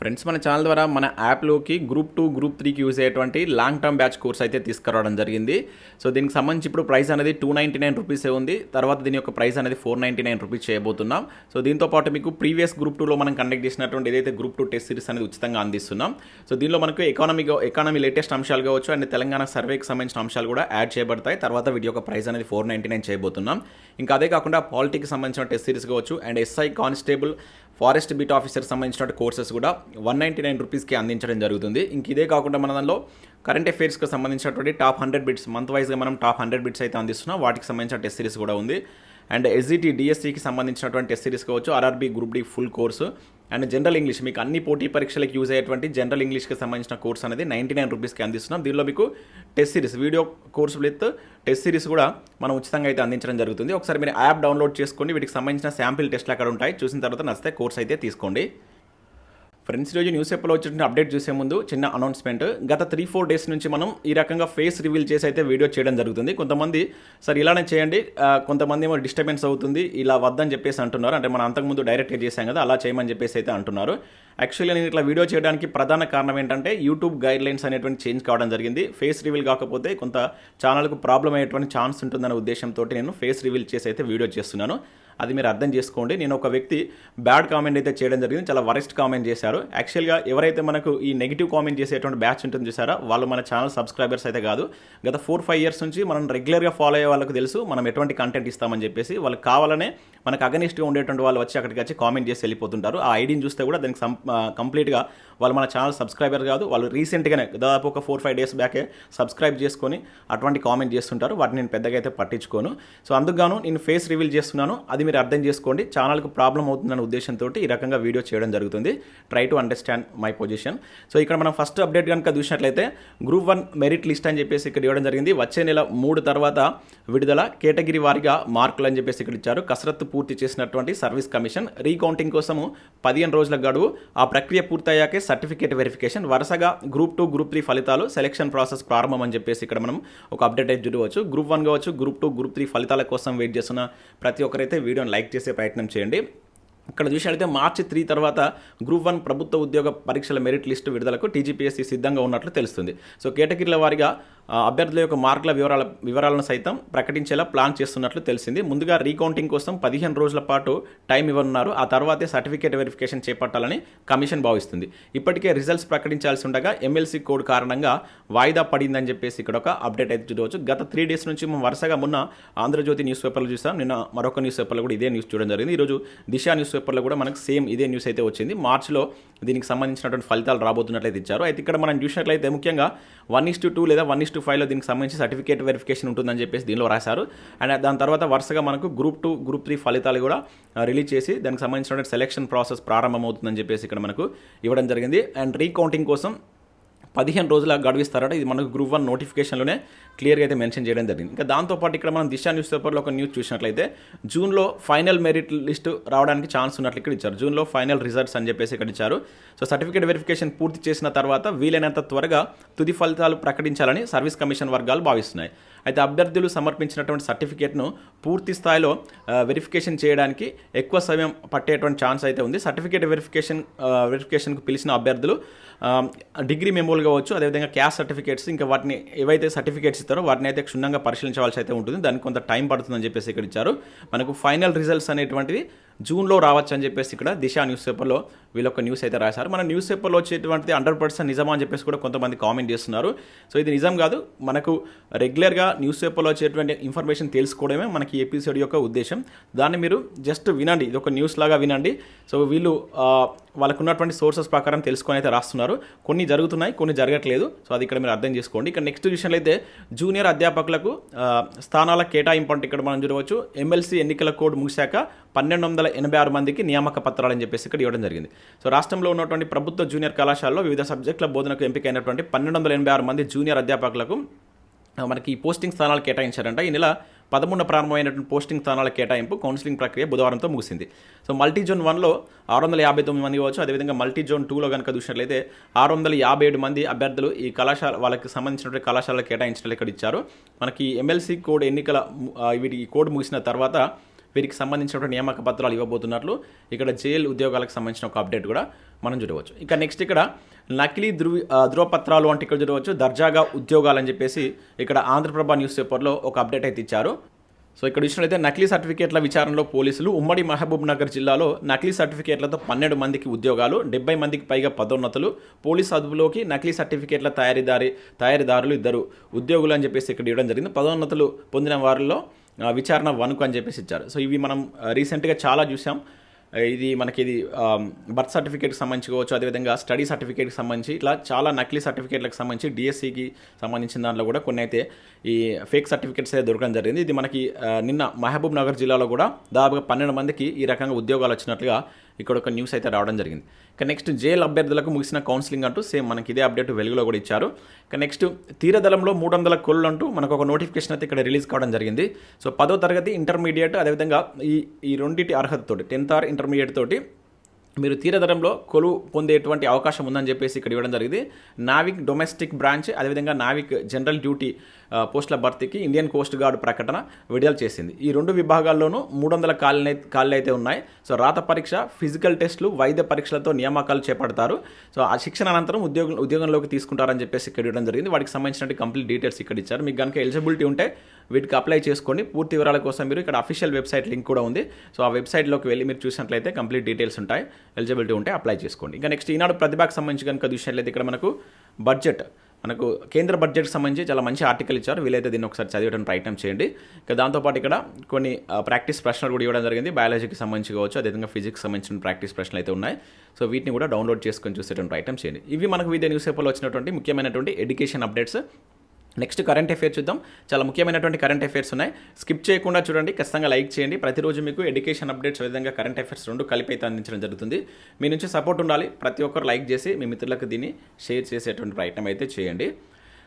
Friends మన channel ద్వారా మన యాప్లోకి గ్రూప్ టూ గ్రూప్ త్రీకి యూజ్ అయ్యేటువంటి లాంగ్ టర్మ్ బ్యాచ్ కోర్స్ అయితే తీసుకురావడం జరిగింది. సో దీనికి సంబంధించి ఇప్పుడు ప్రైస్ అనేది టూ నైంటీ నైన్ రూపీసే ఉంది. తర్వాత దీని యొక్క ప్రైస్ అనేది ఫోర్ నైంటీ నైన్ రూపీస్ చేయబోతున్నాం. సో దీంతో పాటు మీకు ప్రీవియస్ గ్రూప్ టూలో మనం కండక్ట్ చేసినటువంటి ఏదైతే గ్రూప్ టూ టెస్ట్ సిరీస్ అనేది ఉచితంగా అందిస్తున్నాం. సో దీనిలో మనకు ఎకానమీ ఎకానమీ లేటెస్ట్ అంశాలు కావచ్చు అండ్ తెలంగాణ సర్వేకి సంబంధించిన అంశాలు కూడా యాడ్ చేయబడతాయి. తర్వాత వీడియో యొక్క ప్రైస్ అనేది ఫోర్ నైంటీ నైన్ చేయబోతున్నాం. ఇంకా అదే కాకుండా పాలిటీకి సంబంధించిన టెస్ట్ సిరీస్ కావచ్చు and SI constable forest beat officer సంబంధించిన కోర్సెస్ కూడా వన్ నైంటీ నైన్ రూపీస్కి అందించడం జరుగుతుంది. ఇంక ఇదే కాకుండా మన దానిలో కరెంట్ అఫైర్స్కి సంబంధించినటువంటి టాప్ హండ్రెడ్ బిట్స్ మంత్ వైజ్గా మనం టాప్ హండ్రెడ్ బిట్స్ అయితే అందిస్తున్నాం. వాటికి సంబంధించిన టెస్ట్ సిరీస్ కూడా ఉంది. అండ్ ఎస్జిటి డిఎస్సికి సంబంధించినటువంటి టెస్ట్ సిరీస్ కావచ్చు RRB group D full course. And general English మీకు అన్ని పోటీ పరీక్షలకు యూజ్ అయ్యేటువంటి జనరల్ ఇంగ్లీష్కి సంబంధించిన కోర్స్ అనేది నైంటీ నైన్ రూపీస్కి అందిస్తున్నాం. దీనిలో మీకు test series video course with test series కూడా మనం ఉచితంగా అయితే అందించడం జరుగుతుంది. ఒకసారి మీరు యాప్ డౌన్లోడ్ చేసుకొని వీటికి సంబంధించిన శాంపిల్ టెస్ట్లు అక్కడ ఉంటాయి. చూసిన తర్వాత నచ్చితే కోర్స్ అయితే తీసుకోండి. ఫ్రెండ్స్ రోజు న్యూస్ పేపర్లో వచ్చిన అప్డేట్ చూసే ముందు చిన్న అనౌన్స్మెంట్ గత త్రీ ఫోర్ డేస్ నుంచి మనం ఈ రకంగా ఫేస్ రివీల్ చేసి అయితే వీడియో చేయడం జరుగుతుంది. కొంతమంది సార్ ఇలానే చేయండి. కొంతమంది ఏమో డిస్టర్బెన్స్ అవుతుంది. ఇలా వద్దని చెప్పేసి అంటున్నారు. అంటే మనం అంతకుముందు డైరెక్ట్గా చేశాం కదా అలా చేయమని చెప్పేసి అయితే అంటున్నారు. యాక్చువల్లీ నేను ఇట్లా వీడియో చేయడానికి ప్రధాన కారణం ఏంటంటే యూట్యూబ్ గైడ్ లైన్స్ అనేటువంటి చేంజ్ కావడం జరిగింది. ఫేస్ రివీల్ కాకపోతే కొంత ఛానల్కు ప్రాబ్లం అయ్యేటువంటి ఛాన్స్ ఉంటుందనే ఉద్దేశంతో నేను ఫేస్ రివీల్ చేసి అయితే వీడియో చేస్తున్నాను. అది మీరు అర్థం చేసుకోండి. నేను ఒక వ్యక్తి బ్యాడ్ కామెంట్ అయితే చేయడం జరిగింది. చాలా వరెస్ట్ కామెంట్ చేశారు. యాక్చువల్గా ఎవరైతే మనకు ఈ నెగిటివ్ కామెంట్ చేసేటువంటి బ్యాచ్ ఉంటుంది చూసారా వాళ్ళు మన ఛానల్ సబ్స్క్రైబర్స్ అయితే కాదు. గత ఫోర్ ఫైవ్ ఇయర్స్ నుంచి మనం రెగ్యులర్గా ఫాలో అయ్యే వాళ్ళకి తెలుసు మనం ఎటువంటి కంటెంట్ ఇస్తామని చెప్పేసి. వాళ్ళకి కావాలనే మనకు అగనిస్ట్గా ఉండేటువంటి వాళ్ళు వచ్చి అక్కడికి వచ్చి కామెంట్ చేసి వెళ్ళిపోతుంటారు. ఆ ఐడిని చూస్తే కూడా దానికి కంప్లీట్గా వాళ్ళు మన ఛానల్ సబ్స్క్రైబర్ కాదు. వాళ్ళు రీసెంట్గానే దాదాపు ఒక ఫోర్ ఫైవ్ డేస్ బ్యాకే సబ్స్క్రైబ్ చేసుకొని అటువంటి కామెంట్ చేస్తుంటారు. వాటిని నేను పెద్దగా అయితే పట్టించుకోను. సో అందుకుగాను నేను ఫేస్ రివీల్ చేస్తున్నాను. అది మీరు అర్థం చేసుకోండి. ఛానల్కు ప్రాబ్లం అవుతుందనే ఉద్దేశంతో ఈ రకంగా వీడియో చేయడం జరుగుతుంది. Try to understand my position so ఇక్కడ మనం ఫస్ట్ అప్డేట్ కనుక చూసినట్లయితే గ్రూప్ వన్ మెరిట్ లిస్ట్ అని చెప్పేసి ఇక్కడ ఇవ్వడం జరిగింది. వచ్చే నెల మూడు తర్వాత విడుదల కేటగిరీ వారిగా మార్కులు అని చెప్పేసి ఇక్కడ ఇచ్చారు. కసరత్తు పూర్తి చేసినటువంటి సర్వీస్ కమిషన్ రీకౌంటింగ్ కోసము పదిహేను రోజుల గడువు. ఆ ప్రక్రియ పూర్తయ్యాకే సర్టిఫికేట్ వెరిఫికేషన్ వరుసగా గ్రూప్ టూ గ్రూప్ త్రీ ఫలితాలు సెలక్షన్ ప్రాసెస్ ప్రారంభం అని చెప్పేసి ఇక్కడ మనం ఒక అప్డేట్ అయితే చూడవచ్చు. గ్రూప్ వన్ కావచ్చు గ్రూప్ టూ గ్రూప్ త్రీ ఫలితాల కోసం వెయిట్ చేస్తున్న ప్రతి ఒక్కరైతే వీడియోని లైక్ చేసే ప్రయత్నం చేయండి. ఇక్కడ చూసినట్లయితే మార్చి త్రీ తర్వాత గ్రూప్ వన్ ప్రభుత్వ ఉద్యోగ పరీక్షల మెరిట్ లిస్టు విడుదలకు టీజీపీఎస్సీ సిద్ధంగా ఉన్నట్లు తెలుస్తుంది. సో కేటగిరీల వారిగా అభ్యర్థుల యొక్క మార్కుల వివరాల వివరాలను సైతం ప్రకటించేలా ప్లాన్ చేస్తున్నట్లు తెలిసింది. ముందుగా రీకౌంటింగ్ కోసం పదిహేను రోజుల పాటు టైం ఇవ్వనున్నారు. ఆ తర్వాతే సర్టిఫికేట్ వెరిఫికేషన్ చేపట్టాలని కమిషన్ భావిస్తుంది. ఇప్పటికే రిజల్ట్స్ ప్రకటించాల్సి ఉండగా ఎమ్మెల్సీ కోడ్ కారణంగా వాయిదా పడిందని చెప్పేసి ఇక్కడ ఒక అప్డేట్ అయితే చూడవచ్చు. గత త్రీ డేస్ నుంచి మనం వరుసగా మొన్న ఆంధ్రజ్యోతి న్యూస్ పేపర్లో చూసాం. నిన్న మరొక న్యూస్ పేపర్లో కూడా ఇదే న్యూస్ చూడడం జరిగింది. ఈరోజు దిశ న్యూస్ పేపర్లో కూడా మనకు సేమ్ ఇదే న్యూస్ అయితే వచ్చింది. మార్చిలో దీనికి సంబంధించినటువంటి ఫలితాలు రాబోతున్నట్లయితే ఇచ్చారు. అయితే ఇక్కడ మనం చూసినట్లయితే ముఖ్యంగా వన్ ఇస్ టూ లేదా వన్ ఇస్ టూ ఫైవ్లో దీనికి సంబంధించి సర్టిఫికేట్ వెరిఫికేషన్ ఉంటుందని చెప్పేసి దీనిలో రాశారు. అండ్ దాని తర్వాత వరుసగా మనకు గ్రూప్ టూ గ్రూప్ త్రీ ఫలితాలు కూడా రిలీజ్ చేసి దానికి సంబంధించిన సెలక్షన్ ప్రాసెస్ ప్రారంభమవుతుందని చెప్పేసి ఇక్కడ మనకు ఇవ్వడం జరిగింది. అండ్ రీకౌంటింగ్ కోసం పదిహేను రోజుల గడువిస్తారట ఇది మనకు గ్రూప్ వన్ నోటిఫికేషన్లోనే క్లియర్గా అయితే మెన్షన్ చేయడం జరిగింది. ఇంకా దాంతోపాటు ఇక్కడ మనం దిశా న్యూస్ పేపర్లో ఒక న్యూస్ చూసినట్లయితే జూన్లో ఫైనల్ మెరిట్ లిస్ట్ రావడానికి ఛాన్స్ ఉన్నట్లు ఇక్కడ ఇచ్చారు. జూన్లో ఫైనల్ రిజల్ట్స్ అని చెప్పేసి ఇక్కడ ఇచ్చారు. సో సర్టిఫికేట్ వెరిఫికేషన్ పూర్తి చేసిన తర్వాత వీలైనంత త్వరగా తుది ఫలితాలు ప్రకటించాలని సర్వీస్ కమిషన్ వర్గాలు భావిస్తున్నాయి. అయితే అభ్యర్థులు సమర్పించినటువంటి సర్టిఫికేట్ను పూర్తి స్థాయిలో వెరిఫికేషన్ చేయడానికి ఎక్కువ సమయం పట్టేటువంటి ఛాన్స్ అయితే ఉంది. సర్టిఫికేట్ వెరిఫికేషన్ వెరిఫికేషన్కు పిలిచిన అభ్యర్థులు డిగ్రీ మెమోలు కావచ్చు అదేవిధంగా క్యాస్ట్ సర్టిఫికేట్స్ ఇంకా వాటిని ఏవైతే సర్టిఫికేట్స్ ఇస్తారో వాటిని అయితే క్షుణ్ణంగా పరిశీలించవలసి అయితే ఉంటుంది. దానికి కొంత టైం పడుతుందని చెప్పేసి ఇక్కడ ఇచ్చారు. మనకు ఫైనల్ రిజల్ట్స్ అనేటువంటివి జూన్లో రావచ్చు అని చెప్పేసి ఇక్కడ దిశ న్యూస్ పేపర్లో వీళ్ళొక న్యూస్ అయితే రాశారు. మన న్యూస్ పేపర్లో వచ్చేటువంటిది హండ్రెడ్ పర్సెంట్ నిజమా అని చెప్పేసి కూడా కొంతమంది కామెంట్ చేస్తున్నారు. సో ఇది నిజం కాదు. మనకు రెగ్యులర్గా న్యూస్ పేపర్లో వచ్చేటువంటి ఇన్ఫర్మేషన్ తెలుసుకోవడమే మనకి ఎపిసోడ్ యొక్క ఉద్దేశం. దాన్ని మీరు జస్ట్ వినండి. ఇది ఒక న్యూస్ లాగా వినండి. సో వీళ్ళు వాళ్ళకు ఉన్నటువంటి సోర్సెస్ ప్రకారం తెలుసుకొని అయితే రాస్తున్నారు. కొన్ని జరుగుతున్నాయి కొన్ని జరగట్లేదు. సో అది ఇక్కడ మీరు అర్థం చేసుకోండి. ఇక్కడ నెక్స్ట్ విషయంలో అయితే జూనియర్ అధ్యాపకులకు స్థానాల కేటాయింపు అంటే ఇక్కడ మనం చూడవచ్చు. ఎమ్మెల్సీ ఎన్నికల కోడ్ ముగిశాక పన్నెండు వందల ఎనభై ఆరు మందికి నియామక పత్రాలని అని చెప్పేసి ఇక్కడ ఇవ్వడం జరిగింది. సో రాష్ట్రంలో ఉన్నటువంటి ప్రభుత్వ జూనియర్ కళాశాలలో వివిధ సబ్జెక్టుల బోధనకు ఎంపికైనటువంటి పన్నెండు వందల ఎనభై ఆరు మంది జూనియర్ అధ్యాపకులకు మనకి ఈ పోస్టింగ్ స్థానాలు కేటాయించారంట. ఈ నెల పదమూడు ప్రారంభమైనటువంటి పోస్టింగ్ స్థానాల కేటాయింపు కౌన్సిలింగ్ ప్రక్రియ బుధవారంతో ముగిసింది. సో మల్టీ జోన్ వన్లో ఆరు వందల యాభై తొమ్మిది మంది కావచ్చు. అదేవిధంగా మల్టీ జోన్ టూలో కనుక చూసినట్లయితే ఆరు వందల యాభై ఏడు మంది అభ్యర్థులు ఈ కళాశాల వాళ్ళకి సంబంధించినటువంటి కళాశాల కేటాయించినట్లు ఇక్కడ ఇచ్చారు. మనకి ఎమ్మెల్సీ కోడ్ ఎన్నికల వీటి ఈ కోడ్ ముగిసిన తర్వాత వీరికి సంబంధించినటువంటి నియామక పత్రాలు ఇవ్వబోతున్నట్లు ఇక్కడ జైలు ఉద్యోగాలకు సంబంధించిన ఒక అప్డేట్ కూడా మనం చూడవచ్చు. ఇక నెక్స్ట్ ఇక్కడ నకిలీ ధృవ ధృవపత్రాలు అంటే ఇక్కడ చూడవచ్చు. దర్జాగా ఉద్యోగాలు అని చెప్పేసి ఇక్కడ ఆంధ్రప్రభ న్యూస్ పేపర్లో ఒక అప్డేట్ అయితే ఇచ్చారు. సో ఇక్కడ ఇచ్చినట్లయితే నకిలీ సర్టిఫికేట్ల విచారణలో పోలీసులు ఉమ్మడి మహబూబ్ నగర్ జిల్లాలో నకిలీ సర్టిఫికేట్లతో పన్నెండు మందికి ఉద్యోగాలు డెబ్బై మందికి పైగా పదోన్నతులు పోలీస్ అదుపులోకి నకిలీ సర్టిఫికేట్ల తయారీదారి తయారీదారులు ఇద్దరు ఉద్యోగులు అని చెప్పేసి ఇక్కడ ఇవ్వడం జరిగింది. పదోన్నతులు పొందిన వారిలో విచారణ వన్కు అని చెప్పేసి ఇచ్చారు. సో ఇవి మనం రీసెంట్గా చాలా చూసాం. ఇది మనకి ఇది బర్త్ సర్టిఫికేట్కి సంబంధించి కావచ్చు అదేవిధంగా స్టడీ సర్టిఫికేట్కి సంబంధించి ఇట్లా చాలా నకిలీ సర్టిఫికేట్లకు సంబంధించి డిఎస్సికి సంబంధించిన దాంట్లో కూడా కొన్ని అయితే ఈ ఫేక్ సర్టిఫికేట్స్ అయితే దొరకడం జరిగింది. ఇది మనకి నిన్న మహబూబ్ నగర్ జిల్లాలో కూడా దాదాపుగా పన్నెండు మందికి ఈ రకంగా ఉద్యోగాలు వచ్చినట్లుగా ఇక్కడ ఒక న్యూస్ అయితే రావడం జరిగింది. ఇక నెక్స్ట్ జైలు అభ్యర్థులకు ముగిసిన కౌన్సిలింగ్ అంటూ సేమ్ మనకి ఇదే అప్డేట్ వెలుగులో కూడా ఇచ్చారు. ఇక నెక్స్ట్ తీరదళంలో మూడు వందల కొళ్ళు అంటూ మనకు ఒక నోటిఫికేషన్ అయితే ఇక్కడ రిలీజ్ కావడం జరిగింది. సో పదో తరగతి ఇంటర్మీడియట్ అదేవిధంగా ఈ ఈ రెండింటి అర్హతతోటి టెన్త్ ఆర్ ఇంటర్మీడియట్ తోటి మీరు తీరదరంలో కొలువు పొందేటువంటి అవకాశం ఉందని చెప్పేసి ఇక్కడ ఇవ్వడం జరిగింది. నావిక్ డొమెస్టిక్ బ్రాంచ్ అదేవిధంగా నావిక్ జనరల్ డ్యూటీ పోస్టుల భర్తీకి ఇండియన్ కోస్ట్ గార్డ్ ప్రకటన విడుదల చేసింది. ఈ రెండు విభాగాల్లోనూ మూడు వందల ఖాళీ ఖాళీలు అయితే ఉన్నాయి. సో రాత పరీక్ష ఫిజికల్ టెస్టులు వైద్య పరీక్షలతో నియామకాలు చేపడతారు. సో ఆ శిక్షణ అనంతరం ఉద్యోగం ఉద్యోగంలోకి తీసుకుంటారని చెప్పేసి ఇక్కడ ఇవ్వడం జరిగింది. వాటికి సంబంధించిన కంప్లీట్ డీటెయిల్స్ ఇక్కడ ఇచ్చారు. మీకు కనుక ఎలిజిబిలిటీ ఉంటే వీటికి అప్లై చేసుకోండి. పూర్తి వివరాల కోసం మీరు ఇక్కడ అఫీషియల్ వెబ్సైట్ లింక్ కూడా ఉంది. సో ఆ వెబ్సైట్లోకి వెళ్ళి మీరు చూసినట్లయితే కంప్లీట్ డీటెయిల్స్ ఉంటాయి. ఎలిజిబిలిటీ ఉంటే అప్లై చేసుకోండి. ఇంకా నెక్స్ట్ ఈనాడు ప్రతిభకు సంబంధించి కనుక చూసినట్లయితే ఇక్కడ మనకు బడ్జెట్ మనకు కేంద్ర బడ్జెట్కి సంబంధించి చాలా మంచి ఆర్టికల్ ఇచ్చారు. వీలైతే దీన్ని ఒకసారి చదివడానికి ప్రయత్నం చేయండి. ఇక దాంతోపాటు ఇక్కడ కొన్ని ప్రాక్టీస్ ప్రశ్నలు కూడా ఇవ్వడం జరిగింది. బయాలజీకి సంబంధించి కావచ్చు అదేవిధంగా ఫిజిక్స్ సంబంధించిన ప్రాక్టీస్ ప్రశ్నలు అయితే ఉన్నాయి. సో వీటిని కూడా డౌన్లోడ్ చేసుకొని చూసేటువంటి ప్రయత్నం చేయండి. ఇవి మనకు వివిధ న్యూస్ పేపర్లో వచ్చినటువంటి ముఖ్యమైనటువంటి education updates next current affairs చూద్దాం. చాలా ముఖ్యమైనటువంటి కరెంట్ అఫేర్స్ ఉన్నాయి. స్కిప్ చేయకుండా చూడండి. ఖచ్చితంగా లైక్ చేయండి. ప్రతిరోజు మీకు ఎడ్యుకేషన్ అప్డేట్స్ విధంగా కరెంట్ అఫేర్స్ రెండు కలిపి అయితే అందించడం జరుగుతుంది. మీ నుంచి సపోర్ట్ ఉండాలి. ప్రతి ఒక్కరు లైక్ చేసి మీ మిత్రులకు దీన్ని షేర్ చేసేటువంటి ప్రయత్నం అయితే చేయండి.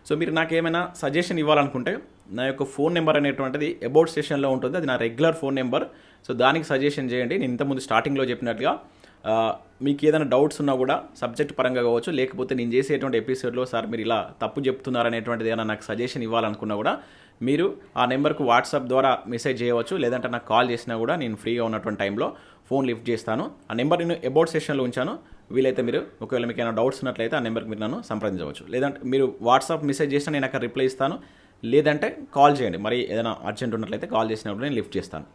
సో మీరు నాకు ఏమైనా సజెషన్ ఇవ్వాలనుకుంటే నా యొక్క ఫోన్ నెంబర్ అనేటువంటిది అబౌట్ స్టేషన్లో ఉంటుంది. అది నా రెగ్యులర్ ఫోన్ నెంబర్. సో దానికి సజెషన్ చేయండి. నేను ఇంతకుముందు స్టార్టింగ్లో చెప్పినట్టుగా మీకు ఏదైనా డౌట్స్ ఉన్నా కూడా సబ్జెక్ట్ పరంగా కావచ్చు లేకపోతే నేను చేసేటువంటి ఎపిసోడ్లో సార్ మీరు ఇలా తప్పు చెప్తున్నారు అనేటువంటిది ఏమైనా నాకు సజెషన్ ఇవ్వాలనుకున్నా కూడా మీరు ఆ నెంబర్కు వాట్సాప్ ద్వారా మెసేజ్ చేయవచ్చు లేదంటే నాకు కాల్ చేసినా కూడా నేను ఫ్రీగా ఉన్నటువంటి టైంలో ఫోన్ లిఫ్ట్ చేస్తాను. ఆ నెంబర్ నేను అబౌట్ సెషన్లో ఉంచాను. వీలైతే మీరు ఒకవేళ మీకు ఏమైనా డౌట్స్ ఉన్నట్లయితే ఆ నెంబర్కి మీరు నన్ను సంప్రదించవచ్చు. లేదంటే మీరు వాట్సాప్ మెసేజ్ చేసినా నేను అక్కడ రిప్లై ఇస్తాను. లేదంటే కాల్ చేయండి. మరి ఏదైనా అర్జెంట్ ఉన్నట్లయితే కాల్ చేసినప్పుడు నేను లిఫ్ట్ చేస్తాను.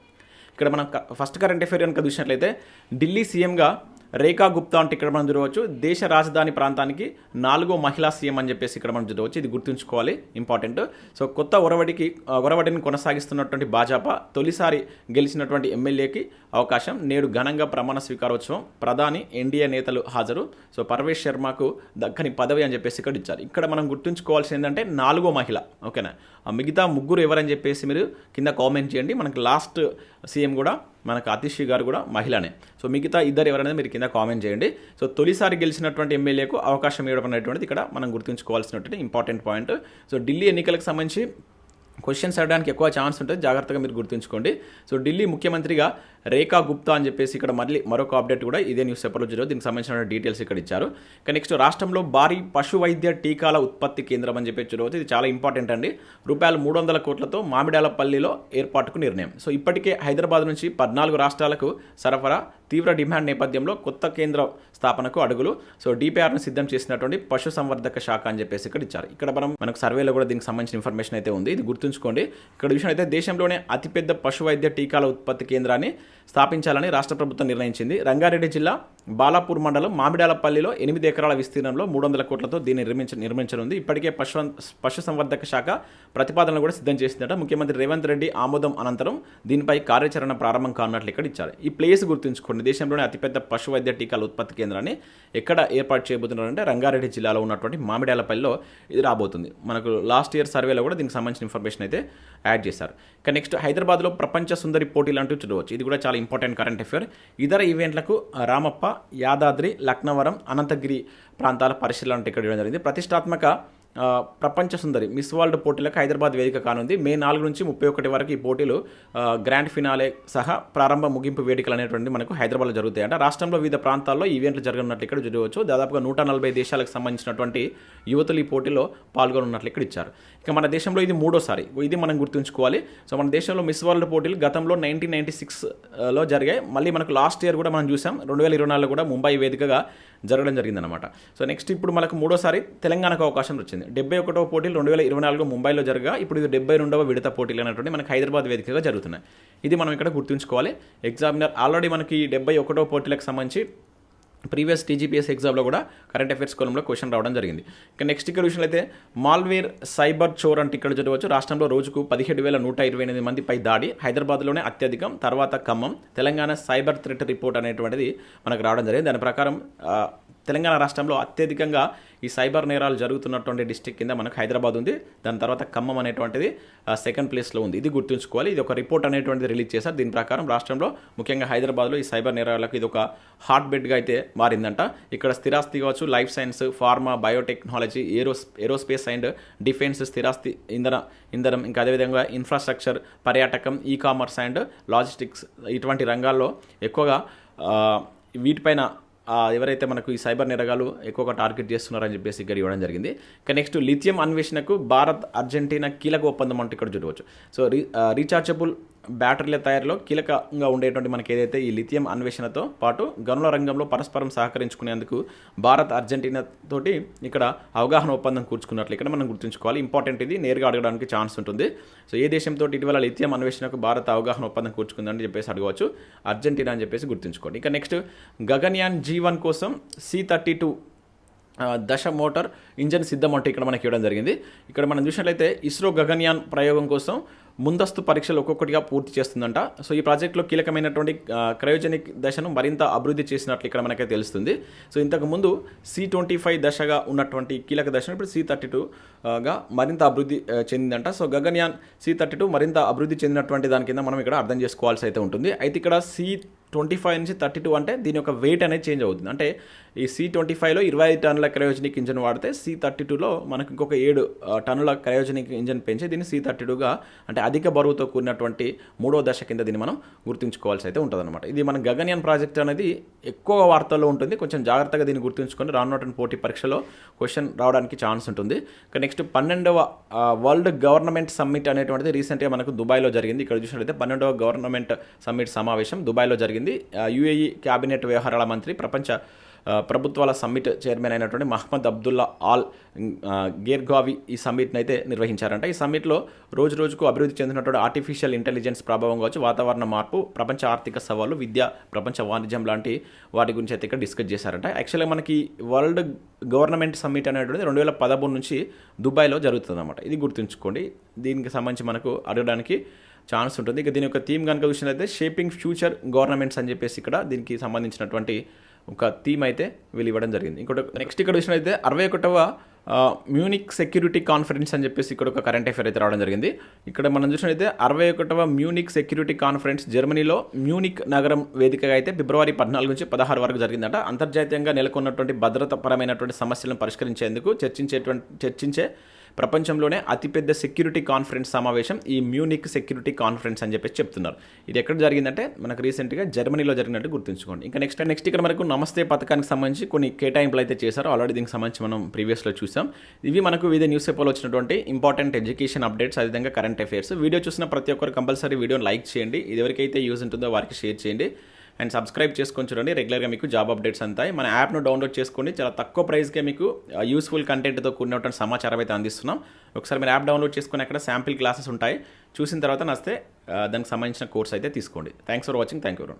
ఇక్కడ మనం ఫస్ట్ కరెంట్ అఫేర్ కనుక చూసినట్లయితే ఢిల్లీ సీఎంగా రేఖా గుప్తా అంటే ఇక్కడ మనం చూడవచ్చు. దేశ రాజధాని ప్రాంతానికి నాలుగో మహిళా సీఎం అని చెప్పేసి ఇక్కడ మనం చూడవచ్చు. ఇది గుర్తుంచుకోవాలి. ఇంపార్టెంట్. సో కొత్త ఒరవడికి ఒరవడిని కొనసాగిస్తున్నటువంటి భాజపా తొలిసారి గెలిచినటువంటి ఎమ్మెల్యేకి అవకాశం. నేడు ఘనంగా ప్రమాణ స్వీకారోత్సవం. ప్రధాని ఎన్డీఏ నేతలు హాజరు. సో పర్వేష్ శర్మకు దక్కని పదవి అని చెప్పేసి ఇక్కడ ఇచ్చారు. ఇక్కడ మనం గుర్తుంచుకోవాల్సింది ఏంటంటే నాలుగో మహిళ. ఓకేనా? ఆ మిగతా ముగ్గురు ఎవరని చెప్పేసి మీరు కింద కామెంట్ చేయండి. మనకు లాస్ట్ సీఎం కూడా మనకు అతిషి గారు కూడా మహిళనే. సో మిగతా ఇద్దరు ఎవరనేది మీరు కింద కామెంట్ చేయండి. సో తొలిసారి గెలిచినటువంటి ఎమ్మెల్యేకు అవకాశం ఇవ్వడం అనేటువంటిది ఇక్కడ మనం గుర్తుంచుకోవాల్సినటువంటి ఇంపార్టెంట్ పాయింట్. సో ఢిల్లీ ఎన్నికలకు సంబంధించి క్వశ్చన్స్ అడడానికి ఎక్కువ ఛాన్స్ ఉంటుంది. జాగ్రత్తగా మీరు గుర్తుంచుకోండి. సో ఢిల్లీ ముఖ్యమంత్రిగా రేఖా గుప్తా అని చెప్పేసి ఇక్కడ మళ్ళీ మరొక అప్డేట్ కూడా ఇదే న్యూస్ పేపర్లో జరిగింది. దీనికి సంబంధించిన డీటెయిల్స్ ఇక్కడ ఇచ్చారు. ఇక నెక్స్ట్ రాష్ట్రంలో భారీ పశు వైద్య టీకాల ఉత్పత్తి కేంద్రం అని చెప్పి చూడవచ్చు. ఇది చాలా ఇంపార్టెంట్ అండి. రూపాయలు మూడు వందల కోట్లతో మామిడాలపల్లిలో ఏర్పాటుకు నిర్ణయం. సో ఇప్పటికే హైదరాబాద్ నుంచి పద్నాలుగు రాష్ట్రాలకు సరఫరా తీవ్ర డిమాండ్ నేపథ్యంలో కొత్త కేంద్ర స్థాపనకు అడుగులు. సో డిపిఆర్ను సిద్ధం చేసినటువంటి పశు సంవర్ధక శాఖ అని చెప్పేసి ఇక్కడ ఇచ్చారు. ఇక్కడ మనం మనకు సర్వేలో కూడా దీనికి సంబంధించిన ఇన్ఫర్మేషన్ అయితే ఉంది. ఇది గుర్తుంచుకోండి. ఇక్కడ విషయం అయితే దేశంలోనే అతిపెద్ద పశు వైద్య టీకాల ఉత్పత్తి కేంద్రాన్ని స్థాపించాలని రాష్ట్ర ప్రభుత్వం నిర్ణయించింది. రంగారెడ్డి జిల్లా బాలాపూర్ మండలం మామిడాలపల్లిలో ఎనిమిది ఎకరాల విస్తీర్ణంలో మూడు వందల కోట్లతో దీన్ని నిర్మించ నిర్మించనుంది. ఇప్పటికే పశు పశు సంవర్ధక శాఖ ప్రతిపాదనలు కూడా సిద్ధం చేసిందట. ముఖ్యమంత్రి రేవంత్ రెడ్డి ఆమోదం అనంతరం దీనిపై కార్యాచరణ ప్రారంభం కానున్నట్లు ఇక్కడ ఇచ్చారు. ఈ ప్లేస్ గుర్తుంచుకోండి. దేశంలోనే అతిపెద్ద పశు వైద్య టీకాల ఉత్పత్తి కేంద్రాన్ని ఎక్కడ ఏర్పాటు చేయబోతున్నారంటే రంగారెడ్డి జిల్లాలో ఉన్నటువంటి మామిడాలపల్లిలో ఇది రాబోతుంది. మనకు లాస్ట్ ఇయర్ సర్వేలో కూడా దీనికి సంబంధించిన ఇన్ఫర్మేషన్ అయితే యాడ్ చేశారు. ఇక నెక్స్ట్ హైదరాబాద్లో ప్రపంచ సుందరి పోటీలు అంటూ చూడవచ్చు. ఇది కూడా చాలా ఇంపార్టెంట్ కరెంట్ అఫేర్. ఇతర ఈవెంట్లకు రామప్ప యాదాద్రి లక్నవరం అనంతగిరి ప్రాంతాల పరిశీలన ఇక్కడ ఇవ్వడం జరిగింది. ప్రతిష్టాత్మక ప్రపంచ సుందరి మిస్ వరల్డ్ పోటీలకు హైదరాబాద్ వేదిక కానుంది. మే నాలుగు నుంచి ముప్పై ఒకటి వరకు ఈ పోటీలు గ్రాండ్ ఫినాలే సహా ప్రారంభ ముగింపు వేడుకలు అనేటువంటి మనకు హైదరాబాద్లో జరుగుతాయంట. రాష్ట్రంలో వివిధ ప్రాంతాల్లో ఈవెంట్లు జరగనున్నట్లు ఇక్కడ చూడవచ్చు. దాదాపుగా నూట నలభై దేశాలకు సంబంధించినటువంటి యువతులు ఈ పోటీలో పాల్గొనున్నట్లు ఇక్కడ ఇచ్చారు. ఇక మన దేశంలో ఇది మూడోసారి. ఇది మనం గుర్తుంచుకోవాలి. సో మన దేశంలో మిస్ వరల్డ్ పోటీలు గతంలో నైన్టీన్ నైన్టీ సిక్స్లో జరిగాయి. మళ్ళీ మనకు లాస్ట్ ఇయర్ కూడా మనం చూసాం. రెండు వేల ఇరవై నాలుగులో కూడా ముంబై వేదికగా జరగడం జరిగిందనమాట సో నెక్స్ట్ ఇప్పుడు మనకు మూడోసారి తెలంగాణకు అవకాశం వచ్చింది. డెబ్బై ఒకటవ పోటీలు రెండు వేల ఇరవై నాలుగు ముంబైలో జరగా ఇప్పుడు ఇది డెబ్బై రెండవ విడత పోటీలు అనేటువంటి మనకి హైదరాబాద్ వేదికగా జరుగుతున్నాయి. ఇది మనం ఇక్కడ గుర్తుంచుకోవాలి. ఎగ్జామినర్ ఆల్రెడీ మనకి డెబ్బై ఒకటవ పోటీలకు సంబంధించి ప్రీవియస్ టీజీపీఎస్ ఎగ్జామ్లో కూడా కరెంట్ అఫైర్స్ కోలంలో క్వశ్చన్ రావడం జరిగింది. ఇక నెక్స్ట్ ఇక్కడ విషయంలో అయితే మాల్వేర్ సైబర్ చోర్ అంటే ఇక్కడ చూడవచ్చు రాష్ట్రంలో రోజుకు పదిహేడు వేల నూట ఇరవై ఎనిమిది మందిపై దాడి హైదరాబాద్లోనే అత్యధికం తర్వాత Khammam Telangana cyber threat report అనేటువంటిది మనకు రావడం జరిగింది. దాని ప్రకారం తెలంగాణ రాష్ట్రంలో అత్యధికంగా ఈ సైబర్ నేరాలు జరుగుతున్నటువంటి డిస్టిక్ కింద మనకు హైదరాబాద్ ఉంది. దాని తర్వాత ఖమ్మం అనేటువంటిది సెకండ్ ప్లేస్లో ఉంది. ఇది గుర్తుంచుకోవాలి. ఇది ఒక రిపోర్ట్ అనేటువంటిది రిలీజ్ చేశారు. దీని ప్రకారం రాష్ట్రంలో ముఖ్యంగా హైదరాబాద్లో ఈ సైబర్ నేరాలకు ఇది ఒక హాట్ బెడ్గా అయితే మారిందంట. ఇక్కడ స్థిరాస్తి కావచ్చు లైఫ్ సైన్స్ ఫార్మా బయోటెక్నాలజీ ఏరోస్ ఏరోస్పేస్ అండ్ డిఫెన్స్ స్థిరాస్తి ఇంధన ఇంధనం ఇంకా అదేవిధంగా ఇన్ఫ్రాస్ట్రక్చర్ పర్యాటకం ఈ కామర్స్ అండ్ లాజిస్టిక్స్ ఇటువంటి రంగాల్లో ఎక్కువగా వీటిపైన ఎవరైతే మనకు ఈ సైబర్ నిరగాలు ఎక్కువగా టార్గెట్ చేస్తున్నారని చెప్పేసి ఇక్కడ ఇవ్వడం జరిగింది. ఇక నెక్స్ట్ లిథియం అన్వేషణకు భారత్ అర్జెంటీనా కీలక ఒప్పందం అంటే ఇక్కడ చూడవచ్చు. సో రీ రీఛార్జబుల్ బ్యాటరీల తయారీలో కీలకంగా ఉండేటువంటి మనకి ఏదైతే ఈ లిథియం అన్వేషణతో పాటు గనుల రంగంలో పరస్పరం సహకరించుకునేందుకు భారత్ అర్జెంటీనా తోటి ఇక్కడ అవగాహన ఒప్పందం కూర్చుకున్నట్లు ఇక్కడ మనం గుర్తుంచుకోవాలి. ఇంపార్టెంట్ ఇది. నేరుగా అడగడానికి ఛాన్స్ ఉంటుంది. సో ఏ దేశంతో ఇటీవల లిథియం అన్వేషణకు భారత్ అవగాహన ఒప్పందం కూర్చుకుందని చెప్పేసి అడగవచ్చు. అర్జెంటీనా అని చెప్పేసి గుర్తుంచుకోండి. ఇంకా నెక్స్ట్ గగన్యాన్ జీవన్ కోసం సి థర్టీ టూ దశ మోటార్ ఇంజన్ సిద్ధం అంటే ఇక్కడ మనకి ఇవ్వడం జరిగింది. ఇక్కడ మనం చూసినట్లయితే ఇస్రో గగన్యాన్ ప్రయోగం కోసం ముందస్తు పరీక్షలు ఒక్కొక్కటిగా పూర్తి చేస్తుందంట. సో ఈ ప్రాజెక్ట్లో కీలకమైనటువంటి క్రయోజనిక్ దశను మరింత అభివృద్ధి చేసినట్లు ఇక్కడ మనకైతే తెలుస్తుంది. సో ఇంతకు ముందు సి ట్వంటీ ఫైవ్ దశగా ఉన్నటువంటి కీలక దశను ఇప్పుడు సి థర్టీ టూగా మరింత అభివృద్ధి చెందిందంట. So Gaganyaan C thirty two మరింత అభివృద్ధి చెందినటువంటి దాని కింద మనం ఇక్కడ అర్థం చేసుకోవాల్సి అయితే ఉంటుంది. అయితే ఇక్కడ సి ట్వంటీ ఫైవ్ నుంచి థర్టీ టూ అంటే దీని యొక్క వెయిట్ అనేది చేంజ్ అవుతుంది. అంటే ఈ సి ట్వంటీ ఫైవ్లో ఇరవై ఐదు టన్నుల క్రయోజనిక్ ఇంజన్ వాడితే సి థర్టీ టూలో మనకి ఇంకొక ఏడు టన్నుల క్రయోజనిక్ ఇంజన్ పెంచి దీన్ని సి థర్టీ టూగా అంటే అధిక బరువుతో కూడినటువంటి మూడో దశ కింద దీన్ని మనం గుర్తుంచుకోవాల్సి అయితే ఉంటుందన్నమాట. ఇది మన గగన్యాన్ ప్రాజెక్ట్ అనేది ఎక్కువ వార్తల్లో ఉంటుంది. కొంచెం జాగ్రత్తగా దీన్ని గుర్తుంచుకొని రానున్నటువంటి పోటీ పరీక్షలో క్వశ్చన్ రావడానికి ఛాన్స్ ఉంటుంది. ఇక నెక్స్ట్ పన్నెండవ వరల్డ్ గవర్నమెంట్ సమ్మిట్ అనేటువంటిది రీసెంట్గా మనకు దుబాయ్లో జరిగింది. ఇక్కడ చూసినట్లయితే పన్నెండవ గవర్నమెంట్ సమ్మిట్ సమావేశం దుబాయ్లో జరిగింది. జరిగింది. యుఏఈ క్యాబినెట్ వ్యవహారాల మంత్రి ప్రపంచ ప్రభుత్వాల సమ్మిట్ చైర్మన్ అయినటువంటి మహమ్మద్ అబ్దుల్లా ఆల్ గేర్గావి ఈ సమ్మిట్ని అయితే నిర్వహించారంట. ఈ సమ్మిట్లో రోజు రోజుకు అభివృద్ధి చెందినటువంటి ఆర్టిఫిషియల్ ఇంటెలిజెన్స్ ప్రభావం కావచ్చు వాతావరణ మార్పు ప్రపంచ ఆర్థిక సవాళ్ళు విద్య ప్రపంచ వాణిజ్యం లాంటి వాటి గురించి అయితే ఇక్కడ డిస్కస్ చేశారంట. యాక్చువల్గా మనకి వరల్డ్ గవర్నమెంట్ సమ్మిట్ అనేటువంటిది రెండు వేల పదమూడు నుంచి దుబాయ్లో జరుగుతుందన్నమాట. ఇది గుర్తుంచుకోండి. దీనికి సంబంధించి మనకు అడగడానికి ఛాన్స్ ఉంటుంది. ఇక దీని యొక్క థీమ్ కనుక చూసినట్లయితే షేపింగ్ ఫ్యూచర్ గవర్నమెంట్స్ అని చెప్పేసి ఇక్కడ దీనికి సంబంధించినటువంటి ఒక థీమ్ అయితే వీళ్ళు ఇవ్వడం జరిగింది. ఇంకోటి నెక్స్ట్ ఇక్కడ చూసినట్లయితే అరవై ఒకటవ మ్యూనిక్ సెక్యూరిటీ కాన్ఫరెన్స్ అని చెప్పేసి ఇక్కడ ఒక కరెంట్ అఫేర్ అయితే రావడం జరిగింది. ఇక్కడ మనం చూసినట్లయితే అరవై ఒకటవ మ్యూనిక్ సెక్యూరిటీ కాన్ఫరెన్స్ జర్మనీలో మ్యూనిక్ నగరం వేదికగా అయితే ఫిబ్రవరి పద్నాలుగు నుంచి పదహారు వరకు జరిగిందట. అంతర్జాతీయంగా నెలకొన్నటువంటి భద్రతాపరమైనటువంటి సమస్యలను పరిష్కరించేందుకు చర్చించేటువంటి చర్చించే ప్రపంచంలోనే అతిపెద్ద సెక్యూరిటీ కాన్ఫరెన్స్ సమావేశం ఈ మ్యూనిక్ సెక్యూరిటీ కాన్ఫరెన్స్ అని చెప్పేసి చెప్తున్నారు. ఇది ఎక్కడ జరిగిందంటే మనకు రీసెంట్గా జర్మనీలో జరిగినట్టు గుర్తుంచుకోండి. ఇంకా నెక్స్ట్ నెక్స్ట్ ఇక్కడ మనకు నమస్తే పథకానికి సంబంధించి కొన్ని కేటాయింపులు అయితే చేశారు ఆల్రెడీ దీనికి సంబంధించి మనం ప్రీవియస్లో చూసాం. ఇవి మనకు వివిధ న్యూస్ పేపర్లో వచ్చినటువంటి ఇంపార్టెంట్ ఎడ్యుకేషన్ అప్డేట్స్ అదేవిధంగా కరెంట్ అఫైర్స్. వీడియో చూసిన ప్రతి ఒక్కరు కంపల్సరీ వీడియోని లైక్ చేయండి. ఇది ఎవరికైతే యూజ్ ఉంటుందో వారికి షేర్ చేయండి. అండ్ సబ్స్క్రైబ్ చేసుకొని చూడండి. రెగ్యులర్గా మీకు జాబ్ అప్డేట్స్ అంతాయి. మన యాప్ను డౌన్లోడ్ చేసుకోండి. చాలా తక్కువ ప్రైస్కే మీకు యూస్ఫుల్ కంటెంట్తో కూడినటువంటి సమాచారం అయితే అందిస్తున్నాం. ఒకసారి మీరు యాప్ డౌన్లోడ్ చేసుకుని అక్కడ శాంపిల్ క్లాసెస్ ఉంటాయి. చూసిన తర్వాత నస్తే దానికి సంబంధించిన కోర్స్ అయితే తీసుకోండి. Thanks for watching thank you